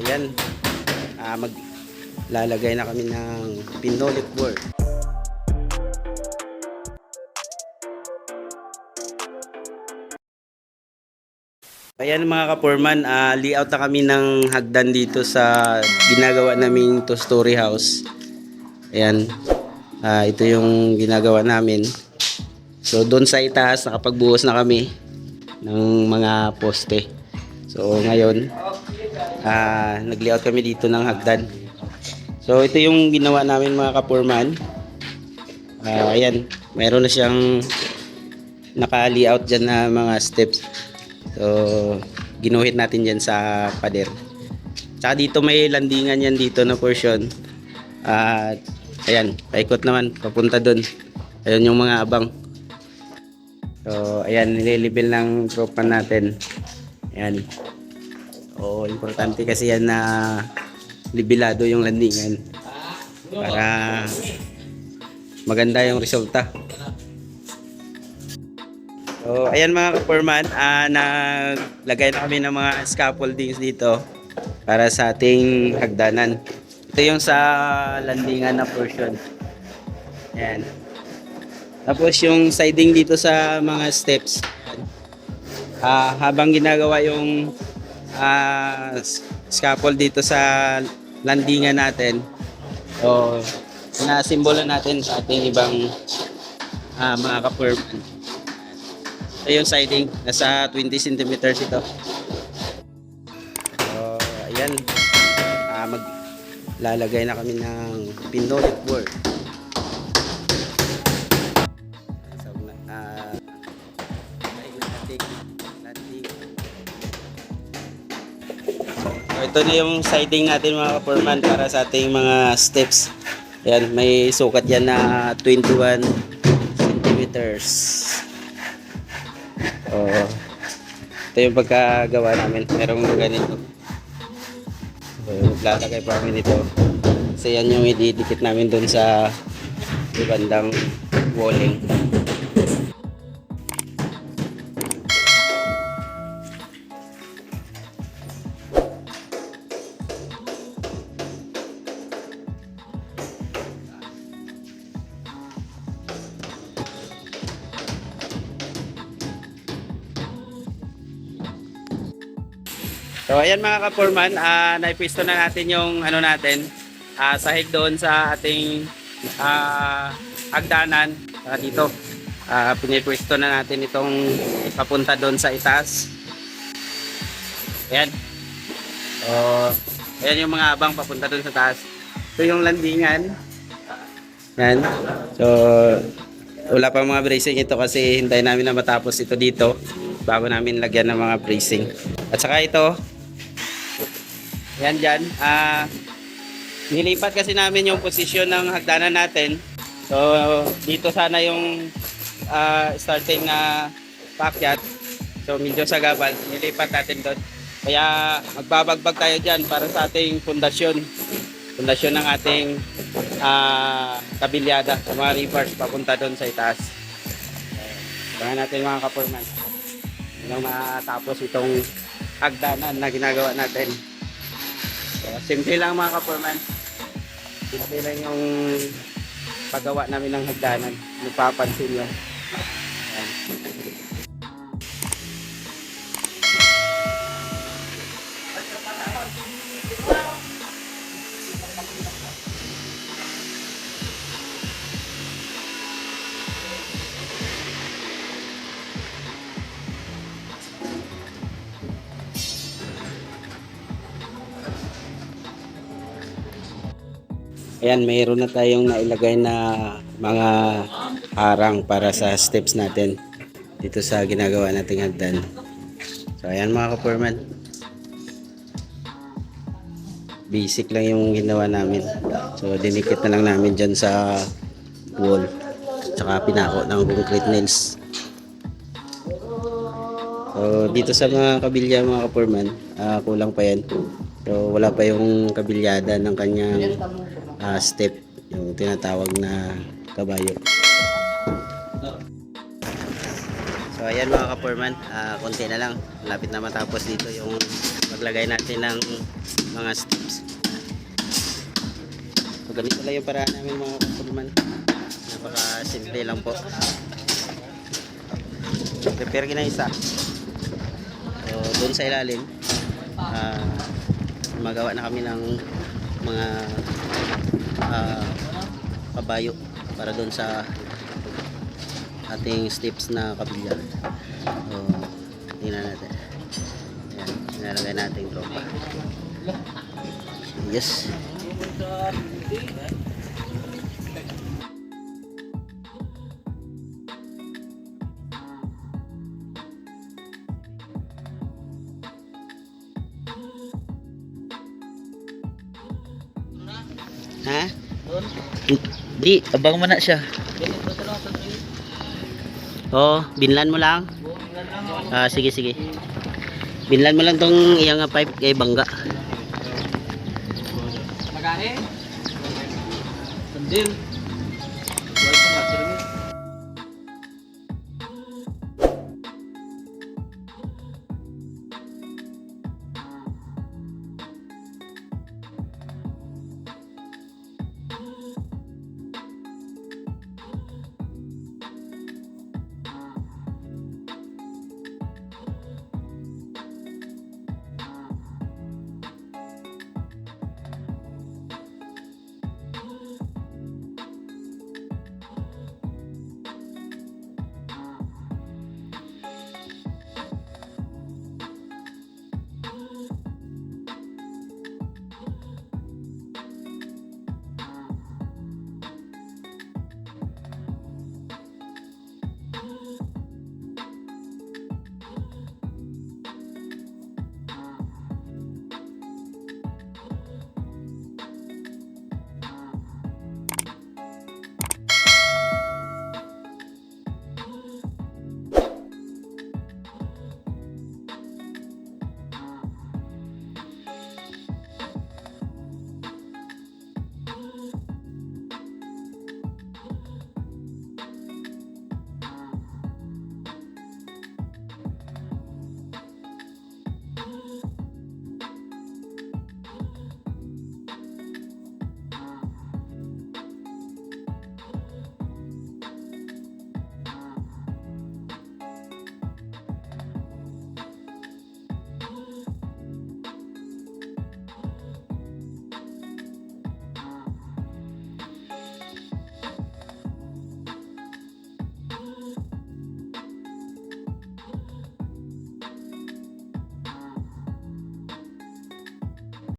ayan. Ah, maglalagay na kami ng pinolit board. Ayan mga kapurman, ah, layout na kami ng hagdan dito sa ginagawa naming two story house. Ayan, Ah, ito yung ginagawa namin. So doon sa itaas nakapagbuhos na kami ng mga poste. So ngayon, ah, nag-layout kami dito ng hagdan. So ito yung ginawa namin mga kapurman. Ah, ayan, mayroon na siyang naka-layout dyan na mga steps. So, ginuhit natin dyan sa pader. Tsaka dito may landingan yan dito na portion. At, ayan, paikot naman, papunta doon. Ayun yung mga abang. So, ayan, nililibel ng tropa natin. Ayan. O, importante kasi yan na libilado yung landingan. Para maganda yung resulta. So, ayan mga kaporman, ah naglagay na kami ng mga scaffoldings dito para sa ating hagdanan. Ito yung sa landingan na portion. Ayan. Tapos yung siding dito sa mga steps. Ah, habang ginagawa yung ah, scaffold dito sa landingan natin, so, na-simbolo natin sa ating ibang ah, mga kaporman. Ito yung siding. Nasa 20 centimeters ito. So, ayan. Ah, maglalagay na kami ng pinolit board. Ito na yung siding natin mga kaporman para sa ating mga steps. Ayan, may sukat yan na 21 centimeters. Oo. Ito yung pagkagawa namin. Merong ganito. So, lalagay pa kami nito. Kasi yan yung ididikit namin dun sa bandang walling. So ayan mga kaporman, ah naipwisto na natin yung ano natin, ah sahig doon sa ating ah hagdanan Ah, dito. Ah pinipwisto na natin itong papunta doon sa itaas. Ayan. So, ayan yung mga abang papunta doon sa taas. Ito yung landingan. Yan. So, wala pa mga bracing ito kasi hintayin namin na matapos ito dito bago namin lagyan ng mga bracing. At saka ito, yan dyan. Ah, nilipat kasi namin yung posisyon ng hagdanan natin. So, dito sana yung ah, starting na pakyat. So, medyo sa gabal. Nilipat natin doon. Kaya, magbabagbag tayo dyan para sa ating pundasyon. Pundasyon ng ating ah, kabilyada sa mga rivers papunta doon sa itaas. Kaya natin mga kaporman. Nung matapos itong hagdanan na ginagawa natin. So, simple lang mga kaporman. Simple lang yung paggawa namin ng hagdanan. Napapansin nyo. Ayan. Ayan, mayroon na tayong nailagay na mga harang para sa steps natin dito sa ginagawa nating hagdan. So, ayan mga kaporman. Basic lang yung ginawa namin. So, dinikit na lang namin dyan sa wall. Tsaka pinako ng concrete nails. So, dito sa mga kabilya mga kaporman, ah, kulang pa yan. So, wala pa yung kabilyada ng kanyang ah, step, yung tinatawag na kabayo. So, ayan mga kaporman, ah, konti na lang. Lapit na matapos dito yung paglagay natin ng mga steps. So, ganito lang yung paraan namin mga kapulman. Napaka simple lang po. Prepare na isa. So, doon sa ilalim, ah, magawa na kami ng mga ah, kabayo para doon sa ating steps na kabilya. So, tingnan natin. Ayan, nilalagay natin tropa. Yes. Ha? Di, Abang mo na siya. oh, binlan mo lang. Ah, sige sige. Binlan mo lang tong iyang nga pipe kay bangga. Magahe. Sandil.